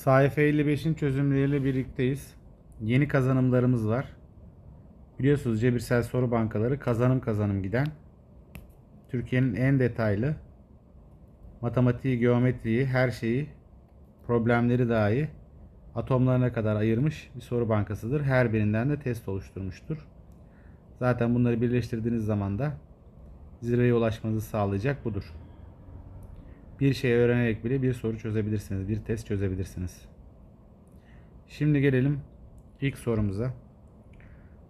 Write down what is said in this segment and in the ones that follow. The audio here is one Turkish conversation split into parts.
Sayfa 55'in çözümleriyle birlikteyiz. Yeni kazanımlarımız var. Biliyorsunuz cebirsel soru bankaları kazanım kazanım giden Türkiye'nin en detaylı matematiği, geometriyi, her şeyi, problemleri dahi atomlarına kadar ayırmış bir soru bankasıdır. Her birinden de test oluşturmuştur. Zaten bunları birleştirdiğiniz zaman da zirveye ulaşmanızı sağlayacak budur. Bir şey öğrenerek bile bir soru çözebilirsiniz, bir test çözebilirsiniz. Şimdi gelelim ilk sorumuza.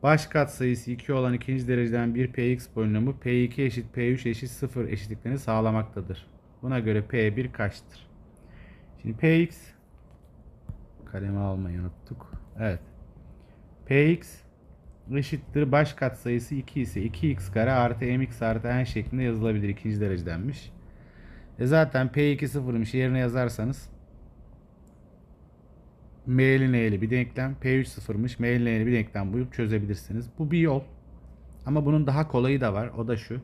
Baş katsayısı 2 olan ikinci dereceden bir px polinomu p2 eşit p3 eşit 0 eşitliklerini sağlamaktadır. Buna göre p1 kaçtır? Şimdi px kalemi almayı unuttuk. Evet. px eşittir baş katsayısı 2 ise 2x kare artı mx artı n şeklinde yazılabilir ikinci derecedenmiş. E zaten P2 sıfırmış yerine yazarsanız M'li N'li bir denklem P3 sıfırmış M'li N'li bir denklem bulup çözebilirsiniz. Bu bir yol. Ama bunun daha kolayı da var. O da şu.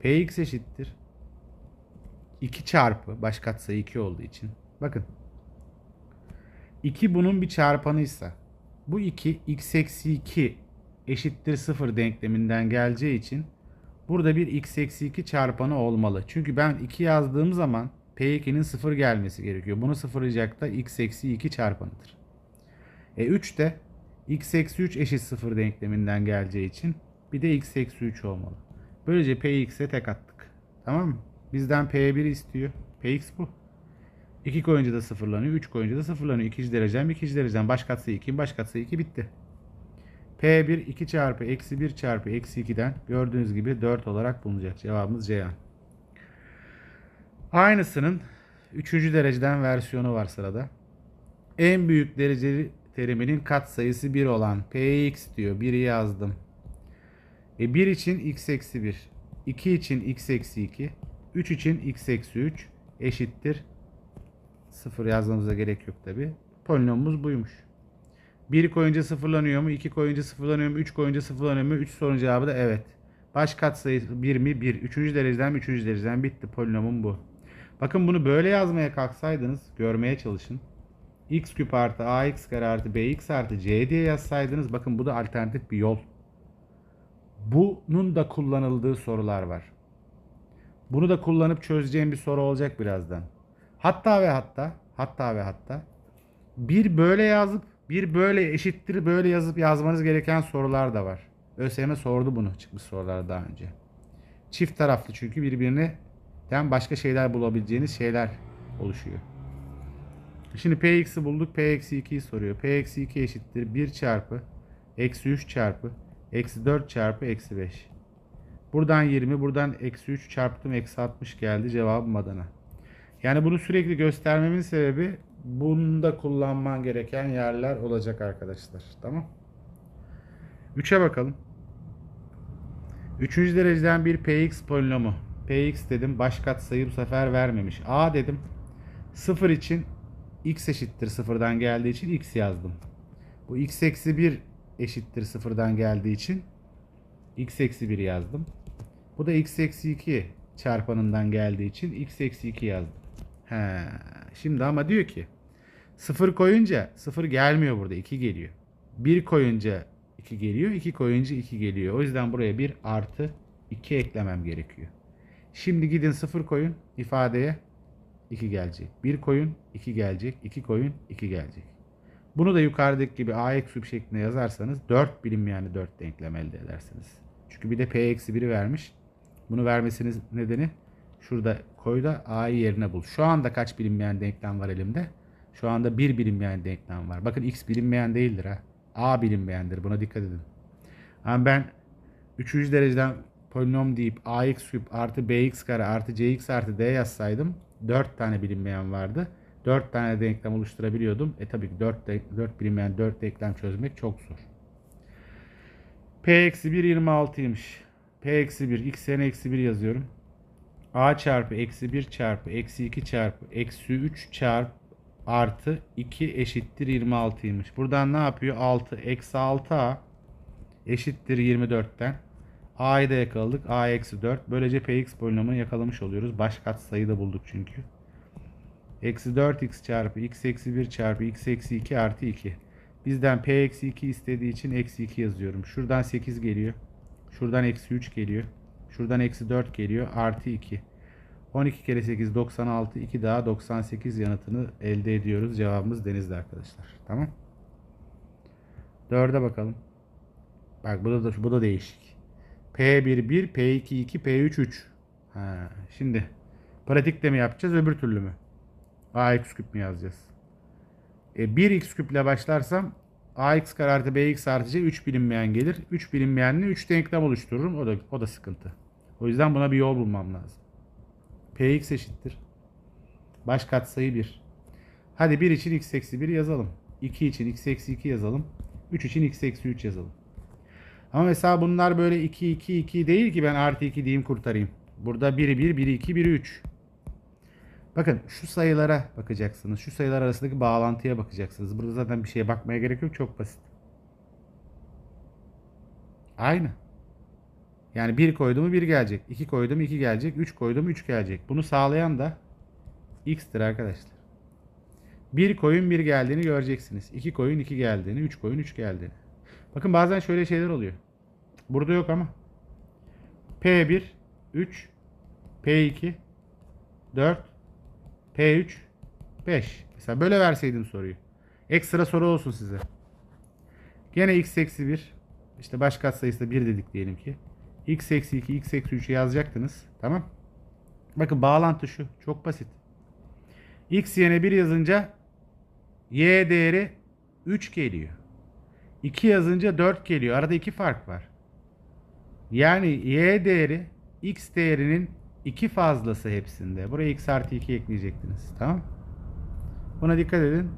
Px eşittir 2 çarpı baş katsayı 2 olduğu için. Bakın. 2 bunun bir çarpanıysa bu 2 x eksi 2 eşittir 0 denkleminden geleceği için Burada bir x eksi 2 çarpanı olmalı. Çünkü ben 2 yazdığım zaman P2'nin 0 gelmesi gerekiyor. Bunu sıfırlayacak da x eksi 2 çarpanıdır. E 3 de x eksi 3 eşit 0 denkleminden geleceği için bir de x eksi 3 olmalı. Böylece Px'e tek attık. Tamam mı? Bizden P1 istiyor. Px bu. 2 koyunca da sıfırlanıyor. 3 koyunca da sıfırlanıyor. İkinci derecem ikinci derecem. Baş katsayı 2 baş katsayı 2 bitti. P1 2 çarpı eksi 1 çarpı eksi 2'den gördüğünüz gibi 4 olarak bulunacak. Cevabımız Ceyhan. Aynısının 3. dereceden versiyonu var sırada. En büyük dereceli teriminin katsayısı 1 olan Px diyor. 1'i yazdım. E 1 için x eksi 1. 2 için x eksi 2. 3 için x eksi 3 eşittir. 0 yazmamıza gerek yok tabi. Polinomumuz buymuş. 1 koyunca sıfırlanıyor mu? 2 koyunca sıfırlanıyor mu? 3 koyunca sıfırlanıyor mu? 3 sorunun cevabı da evet. Baş katsayısı 1 mi? 1. 3. dereceden mi? 3. dereceden bitti. Polinomum bu. Bakın bunu böyle yazmaya kalksaydınız görmeye çalışın. x küp artı ax kare artı bx artı c diye yazsaydınız bakın bu da alternatif bir yol. Bunun da kullanıldığı sorular var. Bunu da kullanıp çözeceğim bir soru olacak birazdan. Hatta ve hatta hatta ve hatta bir böyle yazıp bir böyle eşittir böyle yazıp yazmanız gereken sorular da var. ÖSYM sordu bunu çıkmış sorular daha önce. Çift taraflı çünkü birbirine başka şeyler bulabileceğiniz şeyler oluşuyor. Şimdi Px'i bulduk. P eksi 2'yi soruyor. P eksi 2 eşittir 1 çarpı eksi 3 çarpı eksi 4 çarpı eksi 5. Buradan 20 buradan eksi 3 çarptım eksi 60 geldi cevabım Adana. Yani bunu sürekli göstermemin sebebi bunda kullanman gereken yerler olacak arkadaşlar. Tamam. 3'e bakalım. Üçüncü dereceden bir px polinomu. px dedim. Baş katsayı bu sefer vermemiş. a dedim. 0 için x eşittir 0'dan geldiği için x yazdım. Bu x eksi 1 eşittir 0'dan geldiği için x eksi 1 yazdım. Bu da x eksi 2 çarpanından geldiği için x eksi 2 yazdım. He, şimdi ama diyor ki 0 koyunca 0 gelmiyor burada 2 geliyor. 1 koyunca 2 geliyor. 2 koyunca 2 geliyor. O yüzden buraya 1 artı 2 eklemem gerekiyor. Şimdi gidin 0 koyun ifadeye 2 gelecek. 1 koyun 2 gelecek. 2 koyun 2 gelecek. Bunu da yukarıdaki gibi a eksi 1 şeklinde yazarsanız 4 bilinmeyen 4 denklem elde edersiniz. Çünkü bir de p eksi 1'i vermiş. Bunu vermesinin nedeni şurada koy da a'yı yerine bul. Şu anda kaç bilinmeyen denklem var elimde? Şu anda bir bilinmeyen denklem var. Bakın x bilinmeyen değildir ha. A bilinmeyendir. Buna dikkat edin. Ama ben 3. dereceden polinom deyip ax küp artı bx kare artı cx artı d yazsaydım 4 tane bilinmeyen vardı. 4 tane denklem oluşturabiliyordum. E tabii ki 4, 4 bilinmeyen 4 denklem çözmek çok zor. P eksi 1 26'ymış. P eksi 1 x n eksi 1 yazıyorum. A çarpı eksi 1 çarpı eksi 2 çarpı eksi 3 çarpı artı 2 eşittir 26'ymış. Buradan ne yapıyor? 6 eksi 6a eşittir 24'ten. A'yı da yakaladık. A eksi 4. Böylece Px polinomunu yakalamış oluyoruz. Baş katsayıyı da bulduk çünkü. Eksi 4x çarpı x eksi 1 çarpı x eksi 2 artı 2. Bizden p eksi 2 istediği için eksi 2 yazıyorum. Şuradan 8 geliyor. Şuradan eksi 3 geliyor. Şuradan eksi 4 geliyor. Artı 2. 12 kere 8 96. 2 daha 98 yanıtını elde ediyoruz. Cevabımız denizde arkadaşlar. Tamam. 4'e bakalım. Bak bu da, bu da değişik. P1 1, P2 2, P3 3. Ha, şimdi pratikte mi yapacağız öbür türlü mü? AX küp mü yazacağız? E, 1x küple başlarsam ax kare artı bx artı c 3 bilinmeyen gelir. 3 bilinmeyenle 3 denklem oluştururum. O da o da sıkıntı. O yüzden buna bir yol bulmam lazım. Px eşittir. Baş katsayı 1. Hadi 1 için x eksi 1 yazalım. 2 için x eksi 2 yazalım. 3 için x eksi 3 yazalım. Ama mesela bunlar böyle 2 2 2 değil ki ben artı 2 diyeyim kurtarayım. Burada biri 1, biri 2, biri 3. Bakın şu sayılara bakacaksınız. Şu sayılar arasındaki bağlantıya bakacaksınız. Burada zaten bir şeye bakmaya gerek yok. Çok basit. Aynı. Yani 1 koydum mu 1 gelecek. 2 koydum 2 gelecek. 3 koydum 3 gelecek. Bunu sağlayan da x'tir arkadaşlar. 1 koyun 1 geldiğini göreceksiniz. 2 koyun 2 geldiğini, 3 koyun 3 geldiğini. Bakın bazen şöyle şeyler oluyor. Burada yok ama. P1 3 P2 4 P3 5. Mesela böyle verseydim soruyu. Ekstra soru olsun size. Gene x eksi 1. İşte baş katsayısı da 1 dedik diyelim ki. X eksi 2, x eksi 3'ü yazacaktınız. Tamam. Bakın bağlantı şu. Çok basit. x yerine 1 yazınca y değeri 3 geliyor. 2 yazınca 4 geliyor. Arada 2 fark var. Yani y değeri x değerinin 2 fazlası hepsinde. Buraya x artı 2 ekleyecektiniz. Tamam. Buna dikkat edin.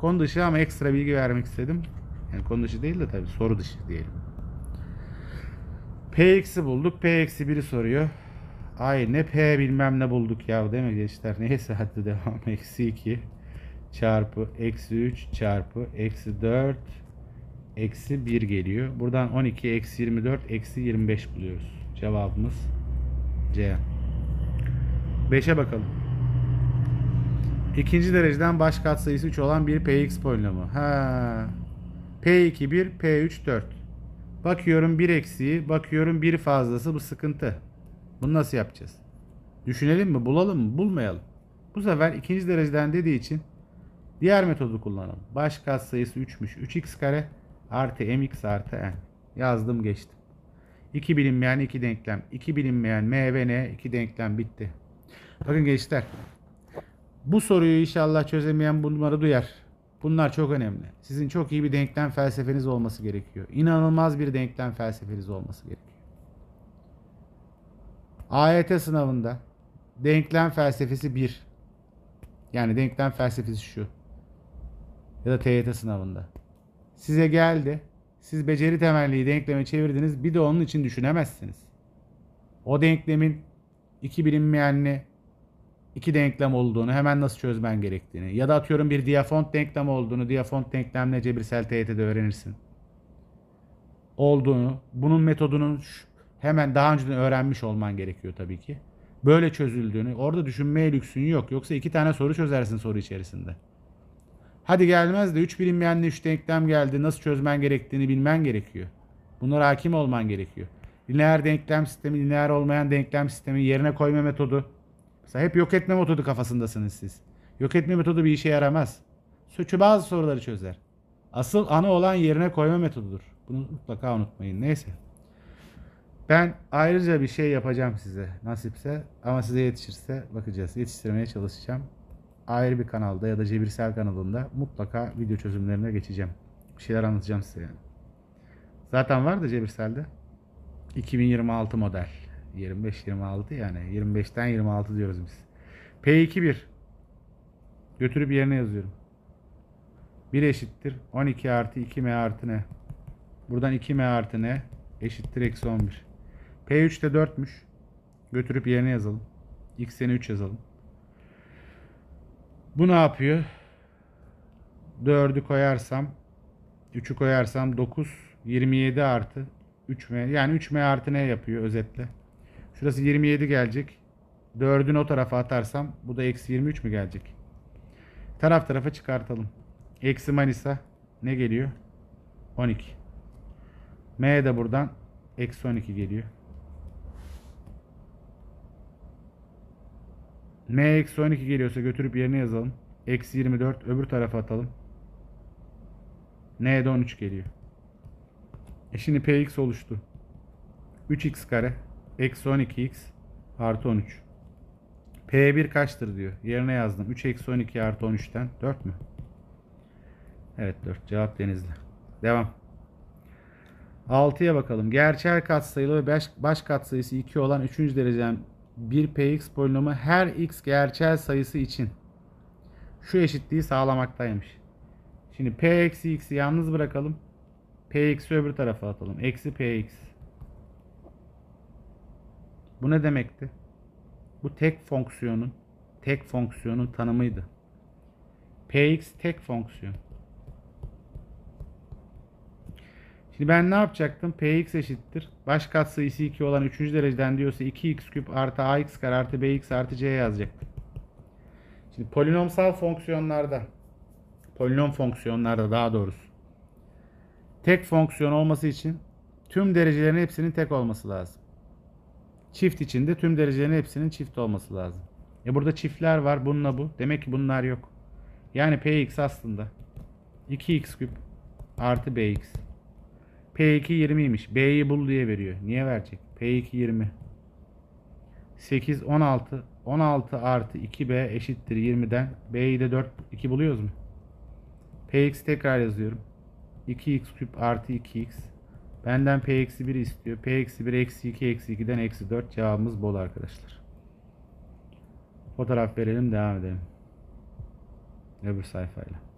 Konu dışı ama ekstra bilgi vermek istedim. Yani konu dışı değil de tabii soru dışı diyelim. Px'i bulduk. P eksi 1'i soruyor. Ay ne P bilmem ne bulduk ya değil mi gençler? Neyse hadi devam. Eksi 2 çarpı eksi 3 çarpı eksi 4 eksi 1 geliyor. Buradan 12 eksi 24 eksi 25 buluyoruz. Cevabımız C. 5'e bakalım. İkinci dereceden baş katsayısı 3 olan bir px polinomu. Ha. P2 1, P3 4. Bakıyorum 1 eksiği, bakıyorum 1 fazlası bu sıkıntı. Bunu nasıl yapacağız? Düşünelim mi, bulalım mı, bulmayalım. Bu sefer ikinci dereceden dediği için diğer metodu kullanalım. Baş katsayısı 3'müş. 3x kare artı mx artı n. Yazdım geçtim. 2 bilinmeyen 2 denklem. 2 bilinmeyen m ve n 2 denklem bitti. Bakın gençler. Bu soruyu inşallah çözemeyen bunları duyar. Bunlar çok önemli. Sizin çok iyi bir denklem felsefeniz olması gerekiyor. İnanılmaz bir denklem felsefeniz olması gerekiyor. AYT sınavında denklem felsefesi 1. Yani denklem felsefesi şu. Ya da TYT sınavında. Size geldi. Siz beceri temelli denkleme çevirdiniz. Bir de onun için düşünemezsiniz. O denklemin iki bilinmeyenli iki denklem olduğunu hemen nasıl çözmen gerektiğini ya da atıyorum bir diyafont denklem olduğunu diyafont denklemle cebirsel TYT'de öğrenirsin. Olduğunu, bunun metodunun hemen daha önceden öğrenmiş olman gerekiyor tabii ki. Böyle çözüldüğünü, orada düşünmeye lüksün yok. Yoksa iki tane soru çözersin soru içerisinde. Hadi gelmez de 3 bilinmeyenli 3 denklem geldi. Nasıl çözmen gerektiğini bilmen gerekiyor. Bunlara hakim olman gerekiyor. Lineer denklem sistemi, lineer olmayan denklem sistemi yerine koyma metodu. Mesela hep yok etme metodu kafasındasınız siz. Yok etme metodu bir işe yaramaz. Söçü bazı soruları çözer. Asıl ana olan yerine koyma metodudur. Bunu mutlaka unutmayın. Neyse. Ben ayrıca bir şey yapacağım size nasipse ama size yetişirse bakacağız. Yetiştirmeye çalışacağım. Ayrı bir kanalda ya da Cebirsel kanalında mutlaka video çözümlerine geçeceğim. Bir şeyler anlatacağım size yani. Zaten var da Cebirsel'de. 2026 model. 25-26 yani. 25'ten 26 diyoruz biz. P2-1. Götürüp yerine yazıyorum. 1 eşittir. 12 artı 2m artı ne? Buradan 2m artı ne? Eşittir eksi 11. P3 de 4'müş. Götürüp yerine yazalım. X'ini 3 yazalım. Bu ne yapıyor? 4'ü koyarsam 3'ü koyarsam 9 27 artı 3m yani 3m artı ne yapıyor özetle? Şurası 27 gelecek. 4'ünü o tarafa atarsam bu da eksi 23 mü gelecek? Taraf tarafa çıkartalım. Eksi Manisa ne geliyor? 12. M de buradan eksi 12 geliyor. M eksi 12 geliyorsa götürüp yerine yazalım. Eksi 24 öbür tarafa atalım. N'de 13 geliyor. E şimdi Px oluştu. 3x kare eksi 12x artı 13. P1 kaçtır diyor. Yerine yazdım. 3 eksi 12 artı 13'ten 4 mü? Evet 4. Cevap denizli. Devam. 6'ya bakalım. Gerçel katsayılı ve baş, katsayısı 2 olan 3. dereceden bir px polinomu her x gerçel sayısı için şu eşitliği sağlamaktaymış. Şimdi p eksi x'i yalnız bırakalım. px'i öbür tarafa atalım. Eksi px. Bu ne demekti? Bu tek fonksiyonun tek fonksiyonun tanımıydı. px tek fonksiyon. Şimdi ben ne yapacaktım? Px eşittir. Baş katsayısı 2 olan 3. dereceden diyorsa 2x küp artı ax kare artı bx artı c yazacaktım. Şimdi polinomsal fonksiyonlarda polinom fonksiyonlarda daha doğrusu tek fonksiyon olması için tüm derecelerin hepsinin tek olması lazım. Çift içinde tüm derecelerin hepsinin çift olması lazım. E burada çiftler var bununla bu. Demek ki bunlar yok. Yani px aslında 2x küp artı bx. P2 20'ymiş. B'yi bul diye veriyor. Niye verecek? P2 20. 8 16. 16 artı 2B eşittir 20'den. B'yi de 4 2 buluyoruz mu? Px tekrar yazıyorum. 2x küp artı 2x. Benden P eksi 1 istiyor. P eksi 1 eksi 2 eksi 2'den eksi 4 cevabımız bol arkadaşlar. Fotoğraf verelim devam edelim. Öbür sayfayla.